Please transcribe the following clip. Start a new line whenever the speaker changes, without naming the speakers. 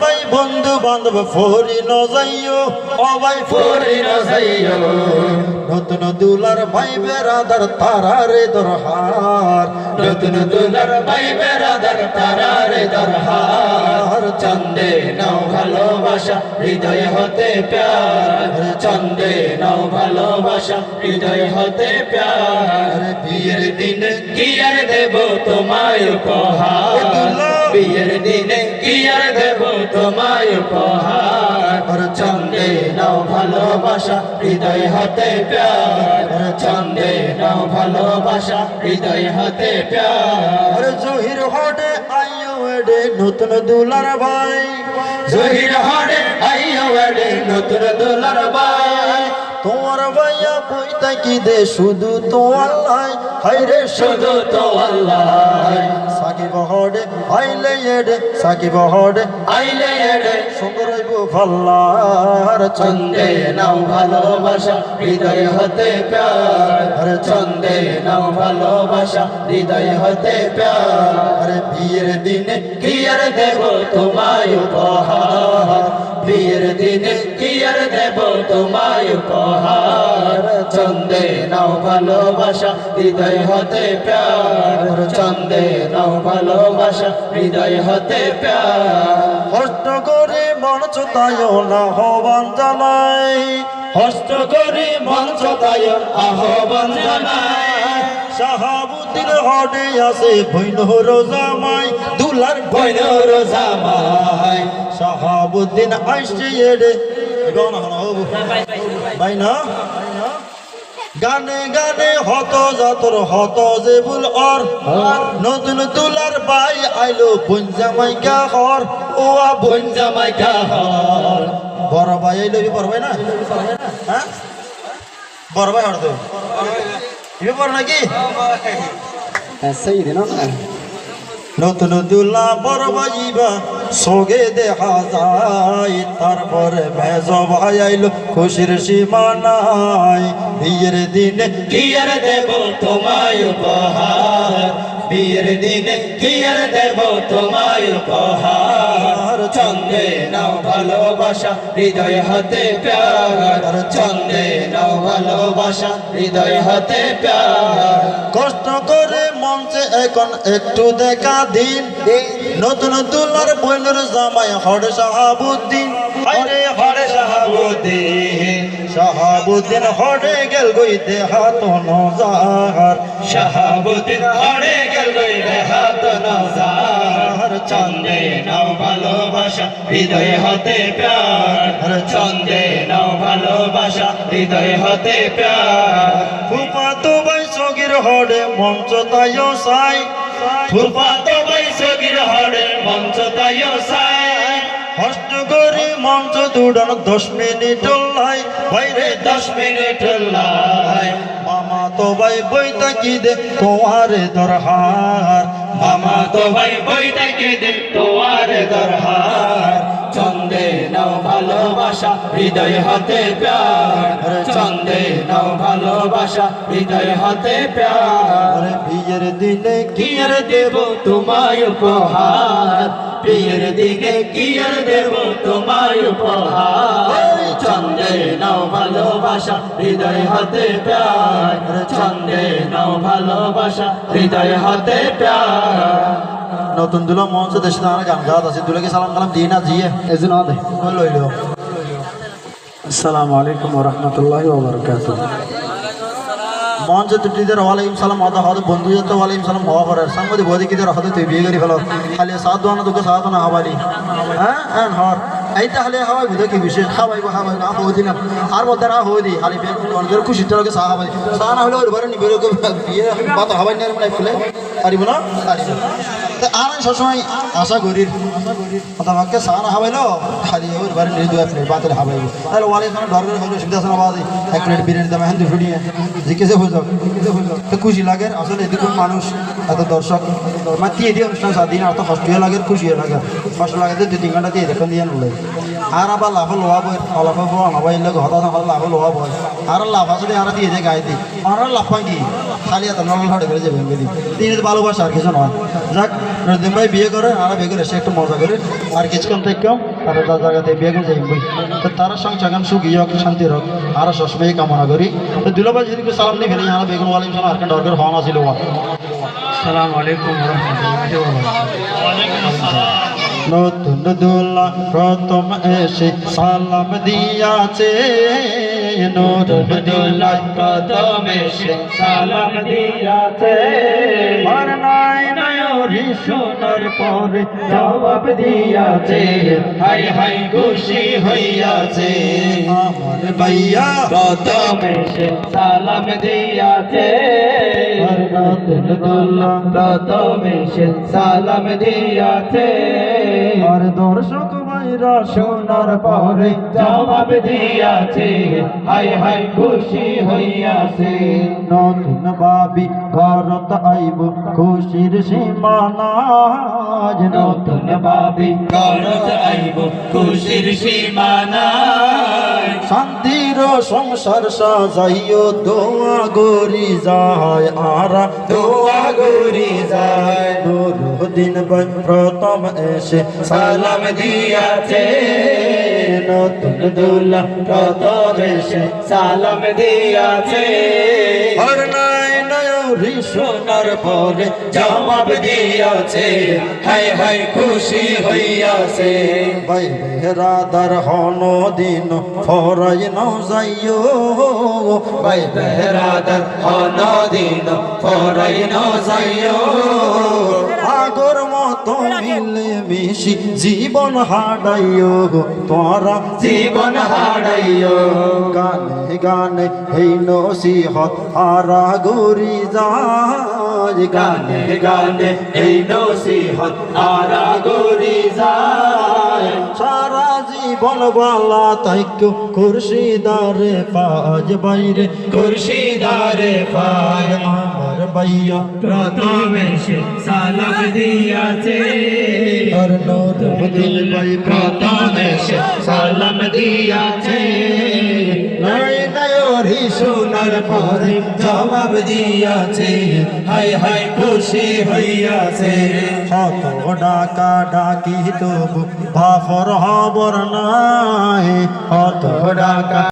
ভাই বন্ধু বান্ধব ফরি ন যাইও। ও ভাই ফরি ন যাইও। নতুন দুলার ভাই বেরাদার তারারে দরহার। নতুন দুলার ভাই বেরাদার তারারে দরহার। চন্দে নাও ভালোবাসা হৃদয় হতে প্যার। চন্দে নাও ভালোবাসা হৃদয় হতে প্যার। বিয়ের দিন কি আর দেব তোমায় উপহার? বিয়ের দিনে কি আর দেব তোমায় উপহার। চন্দে নাও ভালোবাসা হৃদয় হতে প্যার। চন্দে নাও ভালোবাসা হৃদয় হতে প্যার। জহির হটে আইও এডে নতুন দুলার ভাই। জহির হটে আইও এডে নতুন দুলার ভাই। ভাইয়া বইতা কি দে, শুধু তো আল্লাহ। হাইরে শুধু তো আল্লাহ। সাকিব হডে আইলে এডে সাকিব হডে আইলে এডে। সুন্দর হইব ভাল্লার চন্দে নাও ভালোবাসা, হৃদয় হতে প্যার। চন্দে নাও ভালোবাসা, হৃদয় হতে প্যার। বিয়ের দিনে কি আর দেব তোমায় উপহার। বিয়ের দিনে তোমায় উপহার। চন্দে নাও ভালোবাসা হৃদয় হতে প্যার। চন্দে নাও ভালোবাসা হৃদয় হতে প্যার। কষ্ট করে মন চোতায় না হবান জানাই। হস্ত করে মন চোতায় আহ্বান জানাই। শাহাবুদ্দিন হডে আছে বৈনহর জামাই দুলার বৈনহর জামাই শাহাবুদ্দিন আইসে এডে গান হারাও ভাই না? গানে গানে হত যাতর হত যে ভুল অর। নতুন তুলার বাই আইলো বন জামাইকা হর। ও বন জামাইকা হর। বড় ভাই আইলো কি বড় ভাই না? হ্যাঁ? বড় ভাই হর তো। ইবে বড় নাকি?
হ্যাঁ, সেই দিন হ্যাঁ।
নতুন দুলা বড় ভাই সগে দেখা যায়, তারপরে মেজ ভাই আইলো খুশির সীমা নাই বিয়ের দিনে বিয়ের দেব তোমায় উপহার? বিয়ের দিনে বিয়ের দেব তোমায় উপহার? চন্দে নাও ভালোবাসা, হৃদয় হতে প্যার। চন্দে নাও ভালোবাসা, হৃদয় হতে প্যার। কষ্ট করে মঞ্চে এখন একটু দেখা দিন। নতুন তুলার বইলের জামাই হরে শাহাবুদ্দিন। হরে হরে শাহাবুদ্দিন। শাহাবুদ্দিন হরে গেল গই দেহাত নজার। শাহাবুদ্দিন হরে গেল গই দেহাত নজার। চন্দে নাও ভালোবাসা হৃদয় হতে প্যার চন্দে নাও ভালোবাসা হৃদয় হতে প্যার ফুপা তো হরে মঞ্চ তাইও সাই। ফুপা তো ভাই সগির হরে মঞ্চ তাইও সাই। হস্ত করে মঞ্চ দুডন দশ মিনিট লাই। বাইরে দশ মিনিট লাই। মামা তো ভাই বইটা কি দে তোমারে দরহার। মামা তো ভাই বইটা কি দে তোমারে দরহার। নাও ভালোবাসা হৃদয় হতে প্যার। চন্দে নাও ভালোবাসা হৃদয় হতে প্যার। বিয়ের দিনে কি আর দেব তোমায় উপহার? বিয়ের দিনে কি আর দেব তোমায় উপহার? চন্দে নাও ভালোবাসা হৃদয় হতে প্যার। চন্দে নাও ভালোবাসা হৃদয় হতে প্যার। নতুন দুলো মঞ্চ দেশে তারা গান গাওয়া আছে। দুলোকে সালাম কালাম দিয়ে না দিয়ে।
এজন আদে।
লইল?
আসসালামু আলাইকুম রহমতুল্লাহ ওবরকাত
মঞ্চ তুটিদের ওয়ালাইকুম সালাম আদা হদ বন্ধু যত ওয়ালাইকুম সালাম হওয়া পরে সঙ্গে বদিকিদের হদ তুই বিয়ে করি ফেলো। খালি সাধু আনা তোকে সাধু না হবারি হ্যাঁ? হ্যাঁ হর এই তাহলে হাওয়াই বুঝো কি বিশেষ? খাওয়াই হাওয়াই না হওয়া না আর বলতে না হওয়া দি খালি অনেকের খুশি তোকে সাহা হবাই সাহা না হলে ওর বারে নিবে বিয়ে বাতা হবাই না ফুলে পারিব না? পারিব আর সবসময় আশা করি। বাক্যে সানা হাবাইলো, খালি ওর বাড়ি নিয়ে দুয়া প্লেট বাতিল হাবাইবো। তাহলে ওয়ালে এখানে ডরের হলে, সুবিধা আছে বাদি এক প্লেট বিরিয়ানি দাম এখন ফুটিয়ে নিয়ে। জিজ্ঞেসে হয়ে যাও তো খুশি লাগে। আসলে এদিকে মানুষ, এত দর্শক মানে দিয়ে অনুষ্ঠান সাত দিন আর তো কষ্ট লাগে খুশি লাগে। কষ্ট লাগে দু তিন ঘণ্টা দিয়ে দেখুন দিয়ে নলে আর আবার লাভ লোয়া বই লাভ আনাবাই লাগে হঠাৎ হঠাৎ লাভ লোয়া বই আর লাভ আসলে আর দিয়ে যায় গায়ে দিই আর লাভ পাই কি? খালি এত নল হাড়ে করে যাবে বেদি তিনি ভালোবাসা আর কিছু নয় যাক নদীন ভাই বিয়ে করে আর বিয়ে করে সে একটু মজা করে আর কিছুক্ষণ থেকে তারা তার জায়গাতে বিয়ে করে যাই বই। তো তারা সংসার সুখী হোক শান্তি হোক আর সবসময় কামনা করি তো দুলাভাই যদি সালাম দিয়ে ফেলে আর বেগুন ওয়ালিম সালাম আর কেন দরকার হওয়া না ছিল
আসসালামু আলাইকুম রহমতুল্লাহি
নতুন দোলা প্রথম এসে সালাম দিয়াছে। নতুন দোলা
প্রথম এসে সালাম দিয়াছে।
সোনার পরে জবাব দিয়াছে।
হাই হাই খুশি হইয়াছে।
আমার ভাইয়া
প্রথম এসে সালাম দিয়াছে। প্রথম এসে সালাম দিয়াছে।
আর দর্শক ভাইরা সোনার পরে
জবাব দিয়াছে, হাই হাই, খুশি হইয়াছে।
নতুন ভাবি ঘরত আইব, খুশির সীমানা আজ
নতুন ভাবি করত আইব, খুশির সীমানায়
শান্তির সংসার সাজাইও, দোয়া গরি যায়, আরা
দোয়া গরি যায়।
দিন ভাই প্রথম এসে
সালাম দিয়াছে।
নতুন
দুলা প্রথম এসে সালাম দিয়াছে।
নয়রি
সোনার পরে জবাব দিয়াছে। হাই হাই খুশি হইয়াছে।
ভাই বেহরাদার হন দিন ফরাই ন যাইও।
ভাই বেহরাদার অনদিন ফরাই ন যাইও।
আগর মতো মিলে মিশি জীবন হাডাইও তোরা
জীবন হারাইও।
গানে গানে এই নসিহত হারা গরি যায়
গানে গানে এই নসিহত আরা গরি যায়
সারা জীবন বালা তাইক খুরশিদারে পাজ বাইরে।
খুরশিদারে পায়
আমার বাইয়া
প্রথম এসে সালাম দিয়াছে।
আর নতুন ভাই
প্রথম এসে সালাম দিয়াছে।
নায়রি
সোনার পরে জবাব দিয়াছে। হাই হাই, খুশি হইয়াছে।
শত ডাকা ডাকি তবু ভাফর হবর নাই। শত ডাকা